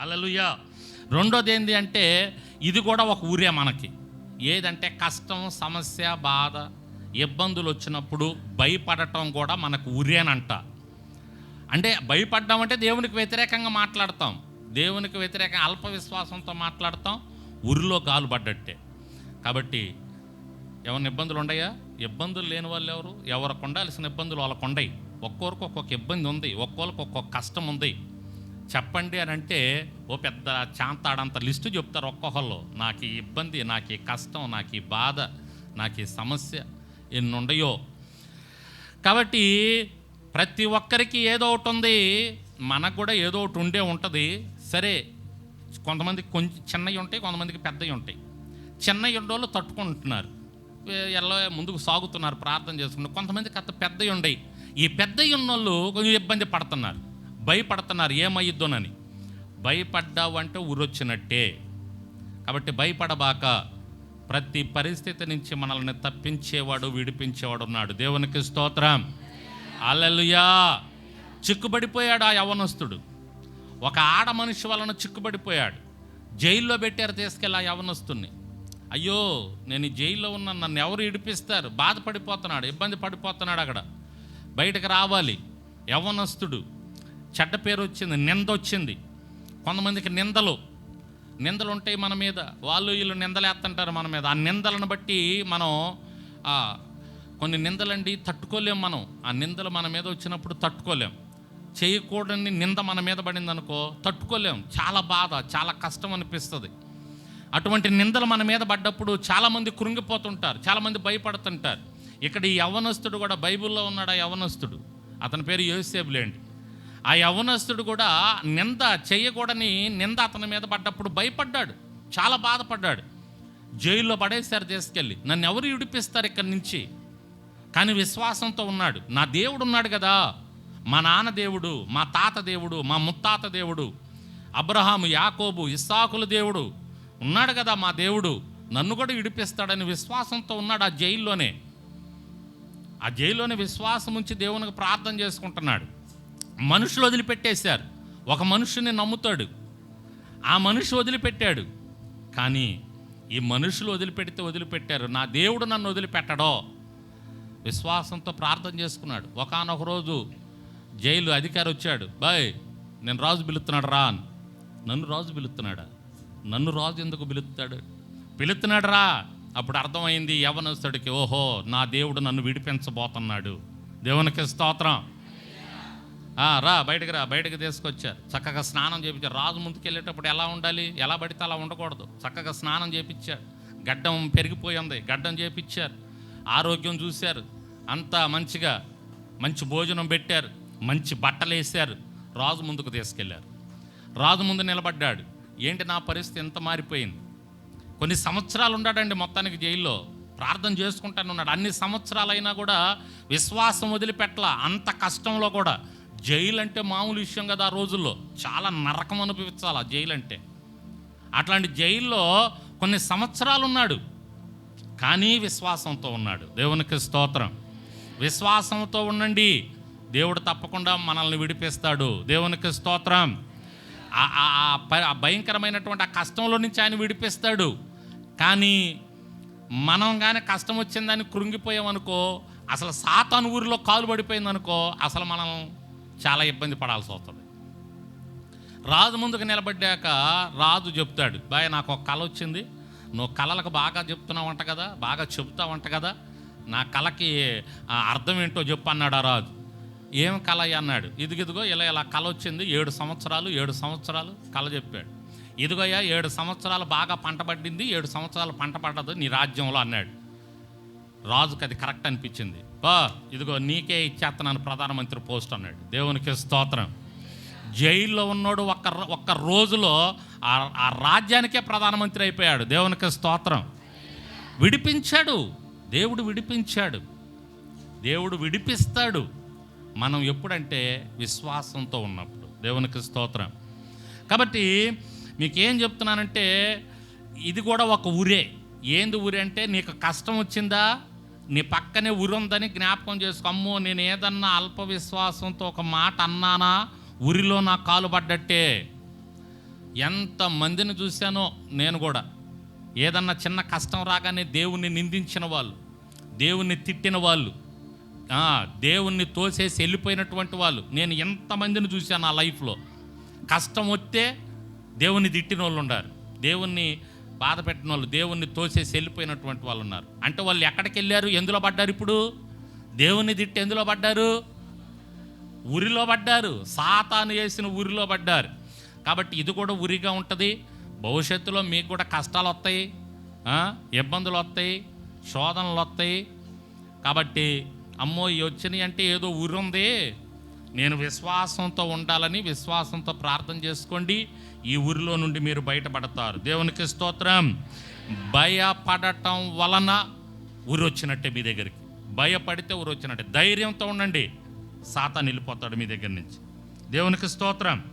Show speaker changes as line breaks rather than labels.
అలలుయా రెండోది ఏంటి అంటే ఇది కూడా ఒక ఊరే మనకి. ఏదంటే కష్టం సమస్య బాధ ఇబ్బందులు వచ్చినప్పుడు భయపడటం కూడా మనకు ఉరేనంట అంటే భయపడ్డాం అంటే దేవునికి వ్యతిరేకంగా మాట్లాడతాం. దేవునికి వ్యతిరేకంగా అల్ప విశ్వాసంతో మాట్లాడతాం. ఉరిలో గాలు పడ్డట్టే. కాబట్టి ఏమైనా ఇబ్బందులు ఉన్నాయా ఇబ్బందులు లేని వాళ్ళు ఎవరు? ఎవరికి ఉండాల్సిన ఇబ్బందులు వాళ్ళకు ఉండయి. ఒక్కొరికి ఒక్కొక్క ఇబ్బంది ఉంది. ఒక్కొక్కరికి ఒక్కొక్క కష్టం ఉంది. చెప్పండి అని అంటే ఓ పెద్ద చాంతాడంత లిస్టు చెప్తారు ఒక్కొక్కళ్ళు. నాకు ఈ ఇబ్బంది నాకు ఈ కష్టం నాకు ఈ బాధ నాకు ఈ సమస్య ఎన్ని ఉండయో కాబట్టి ప్రతి ఒక్కరికి ఏదో ఒకటి ఉంది. మనకు కూడా ఏదో ఒకటి ఉండే ఉంటుంది. సరే కొంతమందికి కొంచెం చిన్నవి ఉంటాయి కొంతమందికి పెద్దవి ఉంటాయి. చిన్నవి ఉండోళ్ళు తట్టుకుంటున్నారు. ఎలా ముందుకు సాగుతున్నారు ప్రార్థన చేసుకుంటూ కొంతమందికి అంత పెద్దవి ఉండయి. ఈ పెద్దవి ఉన్నోళ్ళు కొంచెం ఇబ్బంది పడుతున్నారు. భయపడుతున్నారు ఏమయ్యిద్దోనని. భయపడ్డావంటే ఊరొచ్చినట్టే. కాబట్టి భయపడబాక ప్రతి పరిస్థితి నుంచి మనల్ని తప్పించేవాడు విడిపించేవాడు ఉన్నాడు. దేవునికి స్తోత్రం. అలలుయా చిక్కుబడిపోయాడు ఆ యవనస్తుడు. ఒక ఆడ మనిషి వలన చిక్కుబడిపోయాడు. జైల్లో పెట్టారు తీసుకెళ్ళి ఆ యవనస్తుని అయ్యో నేను జైల్లో ఉన్న నన్ను ఎవరు ఇడిపిస్తారు? బాధపడిపోతున్నాడు ఇబ్బంది పడిపోతున్నాడు అక్కడ. బయటకు రావాలి. యవనస్తుడు. చెడ్డ పేరు వచ్చింది నింద వచ్చింది. కొంతమందికి నిందలు. నిందలు ఉంటాయి మన మీద వాళ్ళు వీళ్ళు నిందలేస్తుంటారు మన మీద. ఆ నిందలను బట్టి మనం కొన్ని నిందలండి తట్టుకోలేం మనం. ఆ నిందలు మన మీద వచ్చినప్పుడు తట్టుకోలేం. చేయకూడని నింద మన మీద పడింది అనుకో తట్టుకోలేం. చాలా బాధ చాలా కష్టం అనిపిస్తుంది. అటువంటి నిందలు మన మీద పడ్డప్పుడు చాలామంది కృంగిపోతుంటారు చాలామంది భయపడుతుంటారు. ఇక్కడ ఈ యవనస్తుడు కూడా బైబిల్లో ఉన్నాడు ఆ యవనస్తుడు. అతని పేరు యోసేబులేండి ఆ యవనస్తుడు కూడా నింద చేయకూడని నింద అతని మీద పడ్డప్పుడు భయపడ్డాడు. చాలా బాధపడ్డాడు. జైల్లో పడేశారు తీసుకెళ్ళి. నన్ను ఎవరు విడిపిస్తారు ఇక్కడి నుంచి? కానీ విశ్వాసంతో ఉన్నాడు. నా దేవుడు ఉన్నాడు కదా. మా నాన్న దేవుడు మా తాత దేవుడు మా ముత్తాత దేవుడు అబ్రహాము యాకోబు ఇస్సాకుల దేవుడు. ఉన్నాడు కదా మా దేవుడు. నన్ను కూడా విడిపిస్తాడని విశ్వాసంతో ఉన్నాడు ఆ జైల్లోనే. ఆ జైల్లోనే విశ్వాసం ఉంచి దేవునికి ప్రార్థన చేసుకుంటున్నాడు. మనుషులు వదిలిపెట్టేశారు. ఒక మనుషుని నమ్ముతాడు. ఆ మనిషి వదిలిపెట్టాడు. కానీ ఈ మనుషులు వదిలిపెడితే వదిలిపెట్టారు. నా దేవుడు నన్ను వదిలిపెట్టడో? విశ్వాసంతో ప్రార్థన చేసుకున్నాడు. ఒకానొక రోజు జైలు అధికారి వచ్చాడు. బాయ్ నేను రాజు పిలుస్తున్నాడు రా అని. నన్ను రాజు పిలుస్తున్నాడా? నన్ను రాజు ఎందుకు పిలుస్తాడు? పిలుస్తున్నాడు రా అప్పుడు అర్థమైంది యవనస్తుడికి ఓహో నా దేవుడు నన్ను విడిపించబోతున్నాడు. దేవునికి స్తోత్రం. రా బయటకు రా బయటకు తీసుకొచ్చారు చక్కగా స్నానం చేయించారు రాజు ముందుకు వెళ్ళేటప్పుడు ఎలా ఉండాలి? ఎలా పడితే అలా ఉండకూడదు. చక్కగా స్నానం చేయించారు గడ్డం పెరిగిపోయింది. గడ్డం చేపించారు. ఆరోగ్యం చూశారు. అంతా మంచిగా మంచి భోజనం పెట్టారు. మంచి బట్టలు వేశారు. రాజు ముందుకు తీసుకెళ్ళారు రాజు ముందు నిలబడ్డాడు. ఏంటి నా పరిస్థితి? ఎంత మారిపోయింది. కొన్ని సంవత్సరాలు ఉన్నాడండి మొత్తానికి జైల్లో. ప్రార్థన చేసుకుంటానున్నాడు అన్ని సంవత్సరాలైనా కూడా విశ్వాసం వదిలిపెట్టల. అంత కష్టంలో కూడా. జైలు అంటే మామూలు విషయం కదా ఆ రోజుల్లో. చాలా నరకం అనిపించాలి ఆ జైలు అంటే అట్లాంటి జైల్లో కొన్ని సంవత్సరాలు ఉన్నాడు. కానీ విశ్వాసంతో ఉన్నాడు. దేవునికి స్తోత్రం. విశ్వాసంతో ఉండండి. దేవుడు తప్పకుండా మనల్ని విడిపిస్తాడు. దేవునికి స్తోత్రం. ఆ- ఆ భయంకరమైనటువంటి ఆ కష్టంలో నుంచి ఆయన విడిపిస్తాడు. కానీ మనం కానీ కష్టం వచ్చిందని కృంగిపోయామనుకో అసలు సాతాను ఊరిలో కాలు పడిపోయిందనుకో అసలు మనం చాలా ఇబ్బంది పడాల్సి వస్తుంది. రాజు ముందుకు నిలబడ్డాక రాజు చెప్తాడు బాయ్ నాకు ఒక కళ వచ్చింది. నువ్వు కళలకు బాగా చెప్తున్నావంట కదా బాగా చెబుతావంట కదా. నా కళకి ఆ, అర్థం ఏంటో చెప్పు అన్నాడు ఆ రాజు. ఏం కళ అన్నాడు. ఇదిగిదిగో ఇలా ఇలా కళ వచ్చింది ఏడు సంవత్సరాలు ఏడు సంవత్సరాలు కళ చెప్పాడు. ఇదిగోయ్యా ఏడు సంవత్సరాలు బాగా పంట పడింది ఏడు సంవత్సరాలు పంట పడ్డదు నీ రాజ్యంలో అన్నాడు. రాజుకి అది కరెక్ట్ అనిపించింది. బా ఇదిగో నీకే ఇచ్చేస్తున్నాను ప్రధానమంత్రి పోస్ట్ అన్నాడు. దేవునికి స్తోత్రం. జైల్లో ఉన్నాడు ఒక్క ఒక్క రోజులో ఆ ఆ రాజ్యానికే ప్రధానమంత్రి అయిపోయాడు. దేవునికి స్తోత్రం. విడిపించాడు. దేవుడు విడిపించాడు. దేవుడు విడిపిస్తాడు. మనం ఎప్పుడంటే విశ్వాసంతో ఉన్నప్పుడు. దేవునికి స్తోత్రం. కాబట్టి మీకేం చెప్తున్నానంటే ఇది కూడా ఒక ఊరే. ఏంది ఊరే అంటే నీకు కష్టం వచ్చిందా? నీ పక్కనే ఉరుందని జ్ఞాపకం చేసుకో. అమ్మో నేను ఏదన్నా అల్ప విశ్వాసంతో ఒక మాట అన్నానా? ఉరిలో నా కాలు పడ్డట్టే. ఎంతమందిని చూశానో నేను కూడా. ఏదన్నా చిన్న కష్టం రాగానే దేవుణ్ణి నిందించిన వాళ్ళు దేవుణ్ణి తిట్టిన వాళ్ళు దేవుణ్ణి తోసేసి వెళ్ళిపోయినటువంటి వాళ్ళు. నేను ఎంతమందిని చూశాను ఆ లైఫ్లో. కష్టం వస్తే దేవుణ్ణి తిట్టిన వాళ్ళు ఉండారు. దేవుణ్ణి బాధ పెట్టిన వాళ్ళు దేవుణ్ణి తోసేసి వెళ్ళిపోయినటువంటి వాళ్ళు ఉన్నారు. అంటే వాళ్ళు ఎక్కడికి వెళ్ళారు? ఎందులో పడ్డారు ఇప్పుడు? దేవుణ్ణి తిట్టి ఎందులో పడ్డారు? ఉరిలో పడ్డారు. సాతాను వేసిన ఉరిలో పడ్డారు. కాబట్టి ఇది కూడా ఉరిగా ఉంటుంది. భవిష్యత్తులో మీకు కూడా కష్టాలు వస్తాయి. ఇబ్బందులు వస్తాయి. శోధనలు వస్తాయి. కాబట్టి అమ్మో ఇవి వచ్చినాయి అంటే ఏదో ఉరి ఉంది నేను విశ్వాసంతో ఉండాలని విశ్వాసంతో ప్రార్థన చేసుకోండి. ఈ ఊరిలో నుండి మీరు బయటపడతారు. దేవునికి స్తోత్రం. భయపడటం వలన ఊరు వచ్చినట్టే మీ దగ్గరికి. భయపడితే ఊరు వచ్చినట్టే ధైర్యంతో ఉండండి. సాతా నిలిపోతాడు మీ దగ్గర నుంచి. దేవునికి స్తోత్రం.